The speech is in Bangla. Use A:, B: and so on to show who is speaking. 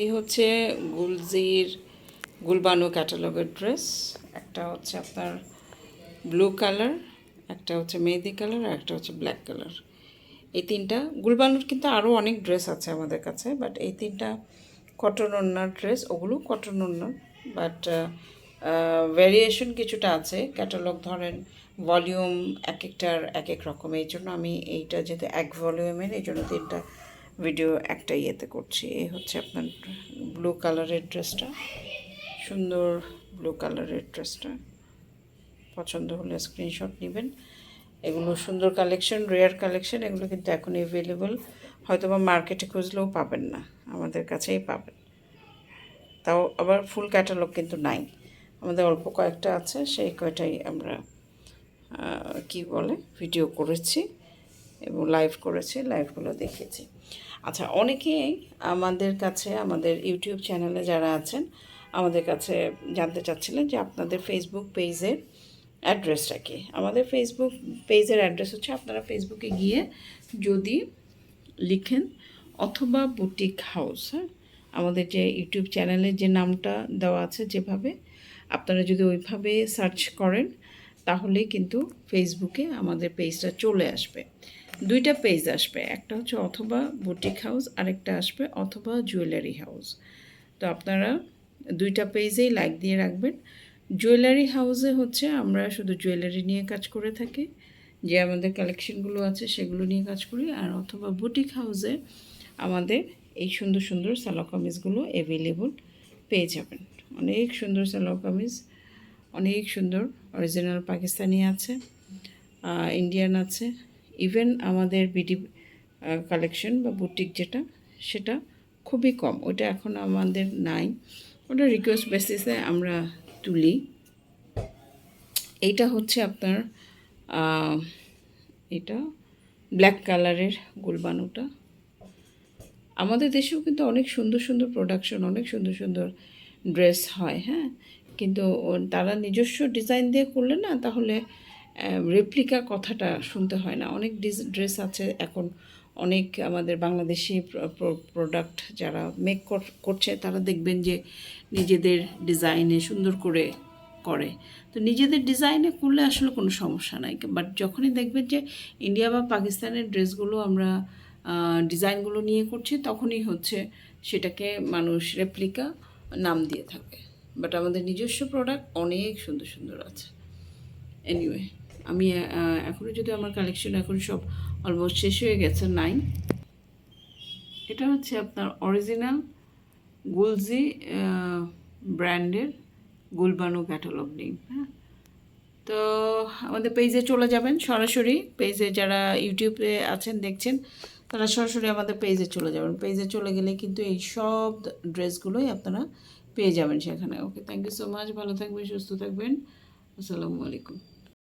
A: এই হচ্ছে গুলজির গুলবানু ক্যাটালগের ড্রেস, একটা হচ্ছে আপনার ব্লু কালার, একটা হচ্ছে মেহেদি কালার আর একটা হচ্ছে ব্ল্যাক কালার। এই তিনটা, গুলবানুর কিন্তু আরও অনেক ড্রেস আছে আমাদের কাছে, বাট এই তিনটা কটন ওনার ড্রেস, ওগুলো কটন ওনার বাট ভ্যারিয়েশন কিছুটা আছে। ক্যাটালগ ধরেন ভলিউম এক একটার এক এক রকম, এই জন্য আমি এইটা যেহেতু এক ভলিউমের এই জন্য তিনটা ভিডিও একটা ইয়েতে করছি। এই হচ্ছে আপনার ব্লু কালারের ড্রেসটা সুন্দর ব্লু কালারের ড্রেসটা পছন্দ হলে স্ক্রিনশট নেবেন। এগুলো সুন্দর কালেকশন রেয়ার কালেকশন এগুলো কিন্তু এখন অ্যাভেলেবল হয়তো বা মার্কেটে খুঁজলেও পাবেন না। আমাদের কাছেই পাবেন। তাও আবার ফুল ক্যাটালগ কিন্তু নাই। আমাদের অল্প কয়েকটা আছে, সেই কয়টাই আমরা কি বলে ভিডিও করেছি। এবং লাইভ করেছে লাইভগুলো দেখেছি আচ্ছা অনেকেই আমাদের কাছে, আমাদের ইউটিউব চ্যানেলে যারা আছেন, আমাদের কাছে জানতে চাচ্ছিলেন যে আপনাদের ফেসবুক পেজের অ্যাড্রেসটা কি? আমাদের ফেসবুক পেজের অ্যাড্রেস হচ্ছে, আপনারা ফেসবুকে গিয়ে যদি লিখেন, অথবা বুটিক হাউস হ্যাঁ? আমাদের যে ইউটিউব চ্যানেলের যে নামটা দেওয়া আছে যেভাবে, আপনারা যদি ওইভাবে সার্চ করেন তাহলে কিন্তু ফেসবুকে আমাদের পেজটা চলে আসবে। দুইটা পেজ আসবে, একটা হচ্ছে অথবা বুটিক হাউস আরেকটা আসবে অথবা জুয়েলারি হাউস তো আপনারা দুইটা পেজেই লাইক দিয়ে রাখবেন। জুয়েলারি হাউসে হচ্ছে আমরা শুধু জুয়েলারি নিয়ে কাজ করে থাকি, যে আমাদের কালেকশনগুলো আছে সেগুলো নিয়ে কাজ করি, আর অথবা বুটিক হাউসে আমাদের এই সুন্দর সুন্দর সালোয়ার কামিজগুলো অ্যাভেলেবল পেয়ে যাবেন। অনেক সুন্দর সালোয়ার কামিজ, অনেক সুন্দর অরিজিনাল পাকিস্তানি আছে ইন্ডিয়ান আছে ইভেন আমাদের বিডি কালেকশন বা বুটিক যেটা, সেটা খুবই কম। ওটা এখন আমাদের নাই। ওটা রিকোয়েস্ট বেসিসে আমরা তুলি। এইটা হচ্ছে আপনার এটা ব্ল্যাক কালারের গুলবানুটা। আমাদের দেশেও কিন্তু অনেক সুন্দর সুন্দর প্রোডাকশন অনেক সুন্দর সুন্দর ড্রেস হয় হ্যাঁ? কিন্তু তারা নিজস্ব ডিজাইন দিয়ে করলে না, তাহলে রেপ্লিকা কথাটা শুনতে হয় না। অনেক ড্রেস আছে, এখন অনেক আমাদের বাংলাদেশি প্রোডাক্ট যারা মেক করছে, তারা দেখবেন যে নিজেদের ডিজাইনে সুন্দর করে করে। তো নিজেদের ডিজাইনে করলে আসলে কোনো সমস্যা নাই। বাট যখনই দেখবেন যে ইন্ডিয়া বা পাকিস্তানের ড্রেসগুলো আমরা ডিজাইনগুলো নিয়ে করছি, তখনই হচ্ছে সেটাকে মানুষ রেপ্লিকা নাম দিয়ে থাকে। বাট আমাদের নিজস্ব প্রোডাক্ট অনেক সুন্দর সুন্দর আছে। এনিওয়ে আমি এখনও যদি আমার কালেকশন এখন সব অলমোস্ট শেষ হয়ে গেছে নাই এটা হচ্ছে আপনার অরিজিনাল গুলজি ব্র্যান্ডের গুলবানু ক্যাটালগ নেই হ্যাঁ? তো আমাদের পেজে চলে যাবেন সরাসরি পেজে যারা ইউটিউবে আছেন, দেখছেন, তারা সরাসরি আমাদের পেজে চলে যাবেন। পেজে চলে গেলে কিন্তু এই সব ড্রেসগুলোই আপনারা পেয়ে যাবেন সেখানে। Okay thank you so much ভালো থাকবেন, সুস্থ থাকবেন। Assalamualaikum.